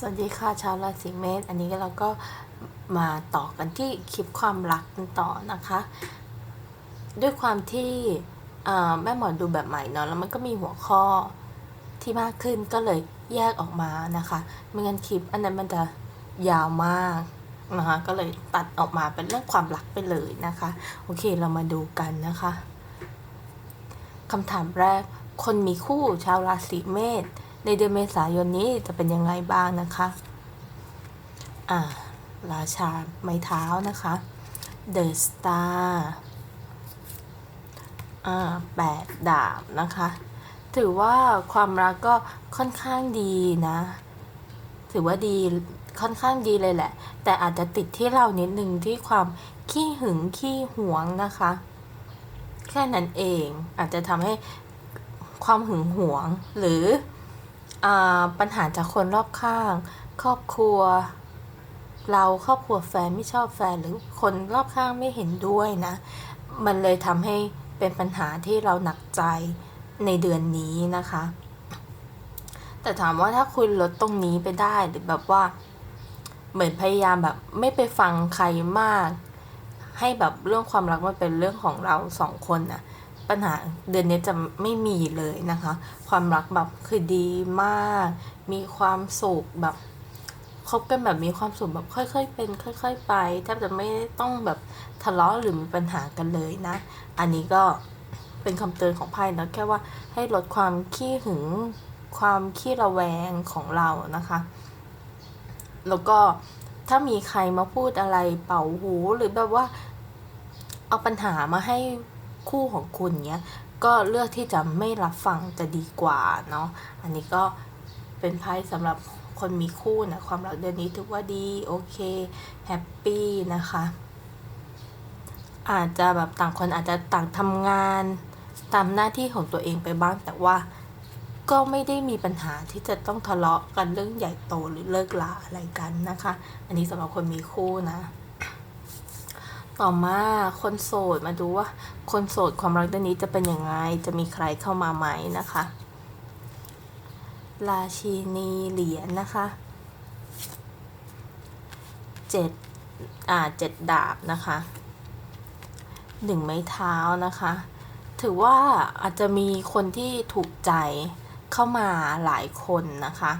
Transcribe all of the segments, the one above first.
สวัสดีค่ะชาวราศีเมษอันนี้เราก็มาต่อกันที่คลิปความรักกันต่อนะคะ ด้วยความที่แม่หมอดูแบบใหม่เนาะแล้วมันก็มีหัวข้อที่มากขึ้นก็เลยแยกออกมานะคะไม่งั้นคลิปอันนั้นมันจะยาวมากนะคะก็เลยตัดออกมาเป็นเรื่องความรักไปเลยนะคะ โอเคเรามาดูกันนะคะคำถามแรกคนมีคู่ชาวราศีเมษ ในเดือนเมษายนนี้จะเป็นยังไงบ้างนะคะ อ่า ราชาไม้เท้านะคะ The Star อ่าแปดดาบนะคะ ถือว่าความรักก็ค่อนข้างดีนะ ถือว่าดีค่อนข้างดีเลยแหละ แต่อาจจะติดที่เรานิดนึงที่ความขี้หึงขี้หวงนะคะ แค่นั้นเองอาจจะทำให้ความหึงหวงหรือ ปัญหาจากคนรอบข้าง ครอบครัว เราครอบครัวแฟนไม่ชอบแฟนหรือคนรอบข้างไม่เห็นด้วยนะ มันเลยทำให้เป็นปัญหาที่เราหนักใจในเดือนนี้นะคะ แต่ถามว่าถ้าคุณลดตรงนี้ไปได้หรือแบบว่า เหมือนพยายามแบบไม่ไปฟังใครมาก ให้แบบเรื่องความรักมันเป็นเรื่องของเราสองคนน่ะ ปัญหาเดือนนี้จะไม่มีเลยนะคะ ความรักแบบคือดีมาก มีความสุขแบบคบกันแบบมีความสุขแบบค่อยๆ เป็น ค่อย ๆ ไปแทบจะไม่ต้องแบบทะเลาะหรือมีปัญหากันเลยนะ อันนี้ก็เป็นคำเตือนของไพ่นะแค่ว่าให้ลดความขี้หึงความขี้ระแวงของเรานะคะ แล้วก็ถ้ามีใครมาพูดอะไรเป่าหูหรือแบบว่า เอาปัญหามาให้ คู่ของคุณเนี้ยก็เลือกที่จะไม่รับฟังจะดีกว่าเนาะอันนี้ก็เป็นไพ่สำหรับคนมีคู่นะความรักเดือนนี้ถือว่าดีโอเคแฮปปี้นะคะ อาจจะแบบต่างคนอาจจะต่างทำงานตามหน้าที่ของตัวเองไปบ้างแต่ว่าก็ไม่ได้มีปัญหาที่จะต้องทะเลาะกันเรื่องใหญ่โตหรือเลิกลาอะไรกันนะคะ อันนี้สำหรับคนมีคู่นะ ต่อมาคนโสดมาดูว่า คนโสดความรักดือนนี้จะเป็นยังไง จะมีใครเข้ามาไหมนะคะ ราชินีเหรียญนะคะเจ็ดอ่าเจ็ดดาบนะคะหนึ่งไม้เท้านะคะ ถือว่าอาจจะมีคนที่ถูกใจเข้ามาหลายคนนะคะ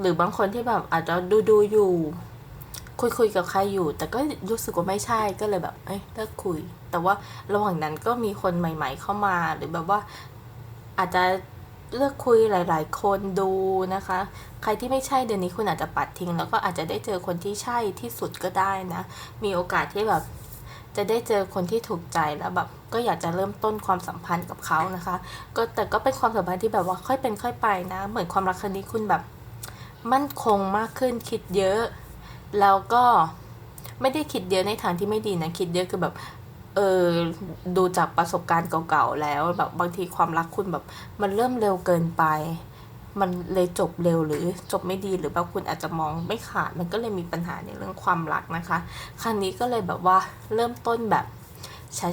หรือบางคนที่แบบอาจจะดูดูอยู่ คุยคุยกับใครอยู่ แต่ก็รู้สึกว่าไม่ใช่ก็เลยแบบเอ้ยเลิกคุย แต่ว่าระหว่างนั้นก็มีคนใหม่ ๆ เข้ามาหรือแบบว่าอาจจะเลือกคุยหลาย ๆ คนดูนะคะ ใครที่ไม่ใช่เดือนนี้คุณอาจจะปัดทิ้ง แล้วก็อาจจะได้เจอคนที่ใช่ที่สุดก็ได้นะ มีโอกาสที่แบบจะได้เจอคนที่ถูกใจแล้วแบบก็อยากจะเริ่มต้นความสัมพันธ์กับเขานะคะ ก็แต่ก็เป็นความสัมพันธ์ที่แบบว่าค่อยเป็นค่อยไปนะ เหมือนความรักครั้งนี้คุณแบบมั่นคงมากขึ้นคิดเยอะ แล้วก็ไม่ได้คิดเยอะในทางที่ไม่ดีนะ คิดเยอะคือแบบ เออดูจากประสบการณ์เก่าๆแล้วแบบบางทีความรักคุณแบบ มันเริ่มเร็วเกินไป มันเลยจบเร็วหรือจบไม่ดีหรือว่าคุณอาจจะมองไม่ขาด มันก็เลยมีปัญหาในเรื่องความรักนะคะ ครั้งนี้ก็เลยแบบว่าเริ่มต้นแบบ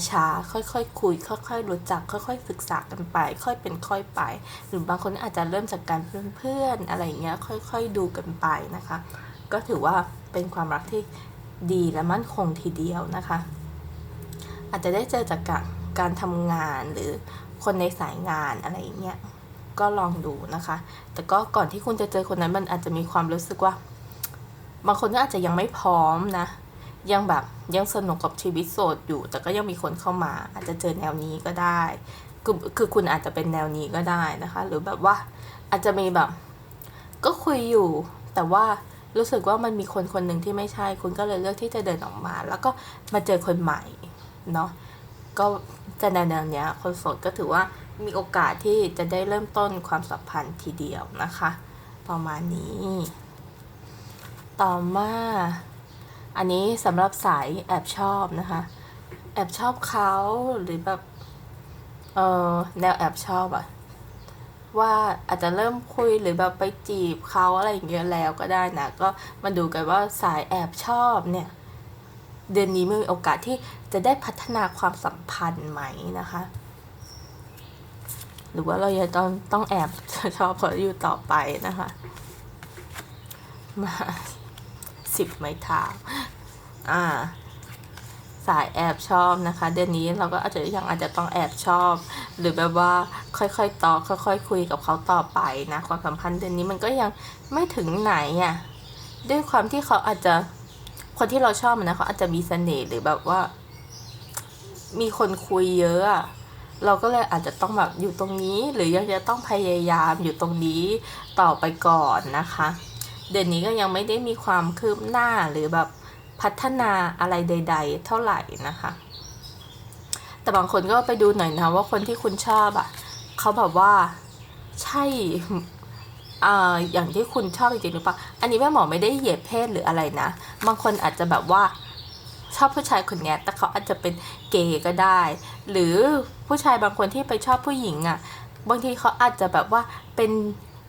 ช้าๆ ค่อยๆคคุย ค่อยๆ รู้จัก ค่อยๆ ศึกษากันไป ค่อยเป็นค่อยไป หรือบางคนอาจจะเริ่มจากการเพื่อนๆ อะไรอย่างเงี้ย ค่อยๆ ดูกันไปนะคะ ก็ถือว่า เป็นความรักที่ดีและมั่นคงทีเดียวนะคะ อาจจะได้เจอจากการการทำงานหรือคนในสายงานอะไรอย่างเงี้ยก็ลองดูนะคะ แต่ก็ก่อนที่คุณจะเจอคนนั้นมันอาจจะมีความรู้สึกว่า บางคนก็อาจจะยังไม่พร้อมนะ ยังแบบยังสนุกกับชีวิตโสดอยู่ แต่ก็ยังมีคนเข้ามา อาจจะเจอแนวนี้ก็ได้ คือคือคุณอาจจะเป็นแนวนี้ก็ได้นะคะ หรือแบบว่าอาจจะมีแบบ ก็คุยอยู่แต่ว่า รู้สึกว่ามันมีคนคนหนึ่งที่ไม่ใช่ คุณก็เลยเลือกที่จะเดินออกมา แล้วก็มาเจอคนใหม่เนาะก็จะแนวแนวเนี้ยคนโสดก็ถือว่ามีโอกาสที่จะได้เริ่มต้นความสัมพันธ์ทีเดียวนะคะ ประมาณนี้ ต่อมา อันนี้สำหรับสายแอบชอบนะคะ แอบชอบเขาหรือแบบเออแนวแอบชอบอะ ว่าอาจจะเริ่มคุยหรือแบบไปจีบเขาอะไรอย่างเงี้ยแล้วก็ได้นะ ก็มาดูกันว่าสายแอบชอบเนี่ยเดือนนี้มีโอกาสที่จะได้พัฒนาความสัมพันธ์ไหมนะคะ หรือว่าเรายังต้องต้องแอบชอบเขาอยู่ต่อไปนะคะมาสิบไม้เท้าอ่า สายแอบชอบนะคะ เดือนนี้เราก็อาจจะยังอาจจะต้องแอบชอบ หรือแบบว่าค่อยๆต่อค่อยๆคุยกับเขาต่อไปนะ ความสัมพันธ์เดือนนี้มันก็ยังไม่ถึงไหนอะ่ะด้วยความที่เขาอาจจะคนที่เราชอบนนะเขาอาจจะมีเสน่ห์หรือแบบว่า มีคนคุยเยอะอะเราก็เลยอาจจะต้องแบบอยู่ตรงนี้ หรือยังจะต้องพยายามอยู่ตรงนี้ต่อไปก่อนนะคะ เดือนนี้ก็ยังไม่ได้มีความคืบหน้าหรือแบบพัฒนาอะไรใด ๆ เท่าไหร่นะคะ แต่บางคนก็ไปดูหน่อยนะว่าคนที่คุณชอบอะ่ะเขาแบบว่าใช่อ่าอย่างที่คุณชอบจริงหรือเปล่าอันนี้แม่หมอไม่ได้เหยียดเพศหรืออะไรนะ บางคนอาจจะแบบว่าชอบผู้ชายคนนี้แต่เขาอาจจะเป็นเกย์ก็ได้ หรือผู้ชายบางคนที่ไปชอบผู้หญิงอะ่ะ บางทีเขาอาจจะแบบว่าเป็น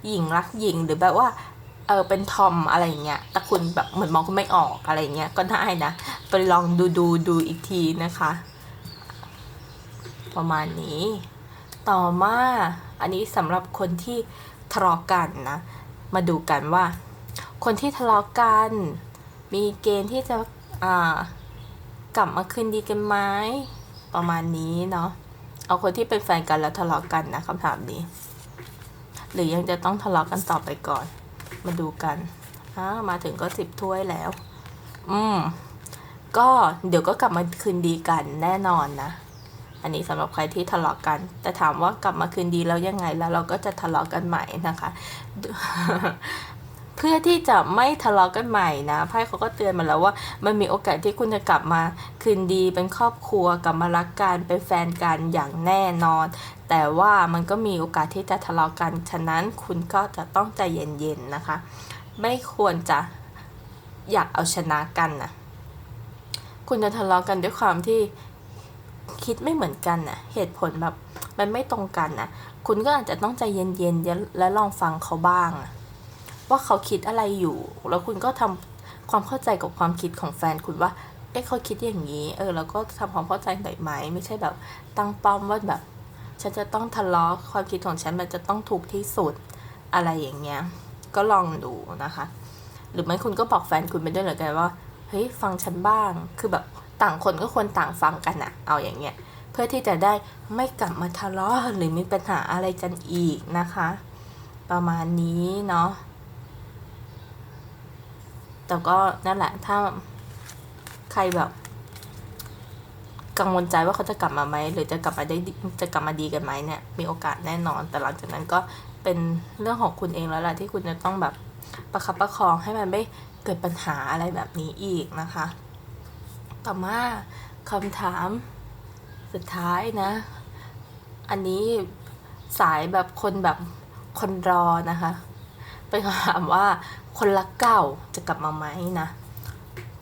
หญิงรักหญิงหรือแบบว่าเออเป็นทอมอะไรเงี้ย แต่คุณแบบเหมือนมองคุณไม่ออกอะไรเงี้ยก็ได้นะ ไปลองดูดูดูอีกทีนะคะ ประมาณนี้ ต่อมาอันนี้สำหรับคนที่ทะเลาะกันนะ มาดูกันว่า คนที่ทะเลาะกัน มีเกณฑ์ที่จะกลับมาคืนดีกันไหมประมาณนี้เนาะเอาคนที่เป็นแฟนกันแล้วทะเลาะกันนะคำถามนี้ หรือยังจะต้องทะเลาะกันต่อไปก่อน มาดูกันอ่ามาถึงก็สิบถ้วยแล้ว อืมก็เดี๋ยวก็กลับมาคืนดีกันแน่นอนนะ อันนี้สำหรับใครที่ทะเลาะกัน แต่ถามว่ากลับมาคืนดีแล้วยังไงแล้วเราก็จะทะเลาะกันใหม่นะคะ เพื่อที่จะไม่ทะเลาะกันใหม่นะไพ่เขาก็เตือนมาแล้วว่า มันมีโอกาสที่คุณจะกลับมาคืนดีเป็นครอบครัวกลับมารักกันเป็นแฟนกันอย่างแน่นอน แต่ว่ามันก็มีโอกาสที่จะทะเลาะกัน ฉะนั้นคุณก็จะต้องใจเย็นๆนะคะ ไม่ควรจะอยากเอาชนะกันนะคุณจะทะเลาะกันด้วยความที่ คิดไม่เหมือนกันนะเหตุผลแบบมันไม่ตรงกันนะคุณก็อาจจะต้องใจเย็นๆและลองฟังเขาบ้าง ว่าเขาคิดอะไรอยู่ แล้วคุณก็ทำความเข้าใจกับความคิดของแฟนคุณว่าเอ๊ะเขาคิดอย่างนี้ เออแล้วก็ทำความเข้าใจหน่อยไหมไม่ใช่แบบตั้งป้อมว่าแบบฉันจะต้องทะเลาะความคิดของฉันมันจะต้องถูกที่สุดอะไรอย่างเงี้ย ก็ลองดูนะคะ หรือไม่คุณก็บอกแฟนคุณไปด้วยเหรอกันว่า เฮ้ยฟังฉันบ้าง คือแบบ ต่างคนก็ควรต่างฟังกันอะเอาอย่างเงี้ยเพื่อที่จะได้ไม่กลับมาทะเลาะหรือมีปัญหาอะไรกันอีกนะคะ ประมาณนี้เนาะแต่ก็นั่นแหละถ้าใครแบบ กังวลใจว่าเขาจะกลับมาไหมหรือจะกลับมาได้จะกลับมาดีกันไหมเนี่ย มีโอกาสแน่นอน แต่หลังจากนั้นก็เป็นเรื่องของคุณเองแล้วแหละที่คุณจะต้องแบบประคับประคองให้มันไม่เกิดปัญหาอะไรแบบนี้อีกนะคะ ต่อมาคำถามสุดท้ายนะ อันนี้สายแบบคนแบบคนรอนะคะเป็นคำถามว่าคนรักเก่าจะกลับมาไหมนะ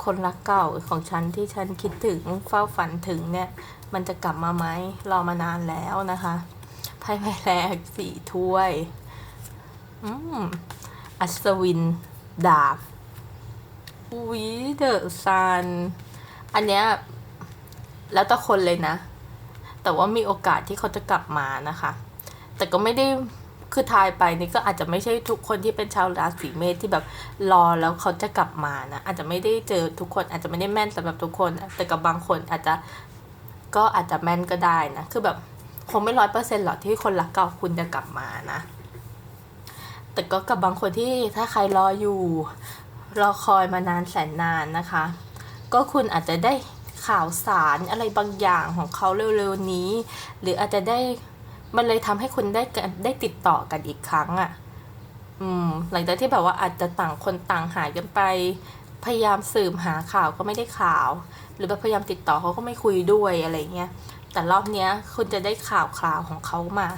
คนรักเก่าของฉันที่ฉันคิดถึงเฝ้าฝันถึงเนี่ย มันจะกลับมาไหมรอมานานแล้วนะคะไพ่ใบแรกสี่ถ้วย อืมอัศวินดาบวีเดอร์ซัน อันเนี้ยแล้วแต่คนเลยนะ แต่ว่ามีโอกาสที่เขาจะกลับมานะคะ แต่ก็ไม่ได้คือทายไปนี่ก็อาจจะไม่ใช่ทุกคนที่เป็นชาวราศีเมษที่แบบรอแล้วเขาจะกลับมานะอาจจะไม่ได้เจอทุกคนอาจจะไม่ได้แม่นสำหรับทุกคน แต่กับบางคนอาจจะก็อาจจะแม่นก็ได้นะคือแบบคงไม่ร้อยเปอร์เซ็นต์หรอกที่คนรักเก่าคุณจะกลับมานะ แต่ก็กับบางคนที่ถ้าใครรออยู่รอคอยมานานแสนนานนะคะ ก็คุณอาจจะได้ข่าวสารอะไรบางอย่างของเขาเร็วๆนี้ หรืออาจจะได้มันเลยทำให้คุณได้ได้ติดต่อกันอีกครั้งอะ่ะ อืม หลังจากที่แบบว่าอาจจะต่างคนต่างหายกันไป พยายามสืบหาข่าวก็ไม่ได้ข่าว หรือแบบพยายามติดต่อเขาก็ไม่คุยด้วยอะไรเงี้ย แต่รอบเนี้ยคุณจะได้ข่าวคราวของเขามา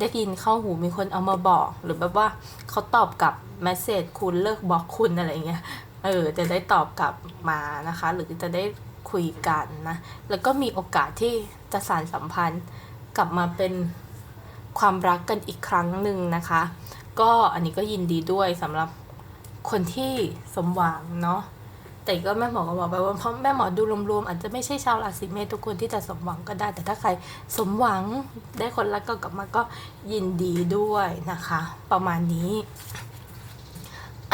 ได้ยินเข้าหูมีคนเอามาบอก หรือแบบว่าเขาตอบกลับแมสเซจคุณเลิกบล็อกคุณอะไรเงี้ย เออจะได้ตอบกลับมานะคะ หรือจะได้คุยกันนะ แล้วก็มีโอกาสที่จะสานสัมพันธ์กลับมาเป็นความรักกันอีกครั้งหนึ่งนะคะ ก็อันนี้ก็ยินดีด้วยสำหรับคนที่สมหวังเนาะแต่ก็แม่หมอก็บอกไปว่าเพราะแม่หมอดูรวมๆอาจจะไม่ใช่ชาวราศีเมษทุกคนที่จะสมหวังก็ได้ แต่ถ้าใครสมหวังได้คนรักก็กลับมาก็ยินดีด้วยนะคะ ประมาณนี้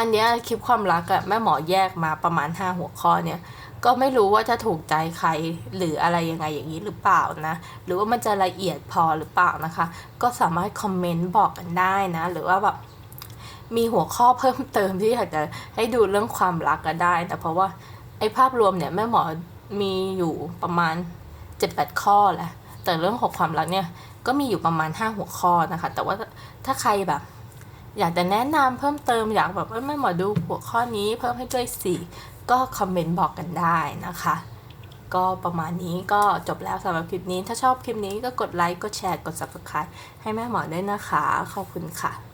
อันเนี้ยคลิปความรักอะแม่หมอแยกมาประมาณ 5 หัวข้อเนี่ยก็ไม่รู้ว่าจะถูกใจใครหรืออะไรยังไงอย่างนี้หรือเปล่านะ หรือว่ามันจะละเอียดพอหรือเปล่านะคะ ก็สามารถคอมเมนต์บอกกันได้นะ หรือว่าแบบมีหัวข้อเพิ่มเติมที่อยากจะให้ดูเรื่องความรักก็ได้ แต่เพราะว่าไอ้ภาพรวมเนี่ยแม่หมอมีอยู่ประมาณ 7-8 ข้อแหละแต่เรื่องของความรักเนี่ยก็มีอยู่ประมาณ 5 หัวข้อนะคะ แต่ว่าถ้าใครแบบ อยากจะแนะนำเพิ่มเติมอยากแบบเอ้ยแม่หมอดูหัวข้อนี้เพิ่มให้ด้วยสิก็คอมเมนต์บอกกันได้นะคะ ก็ประมาณนี้ก็จบแล้วสำหรับคลิปนี้ ถ้าชอบคลิปนี้ก็กดไลค์กดแชร์กด subscribe ให้แม่หมอด้วยนะคะ ขอบคุณค่ะ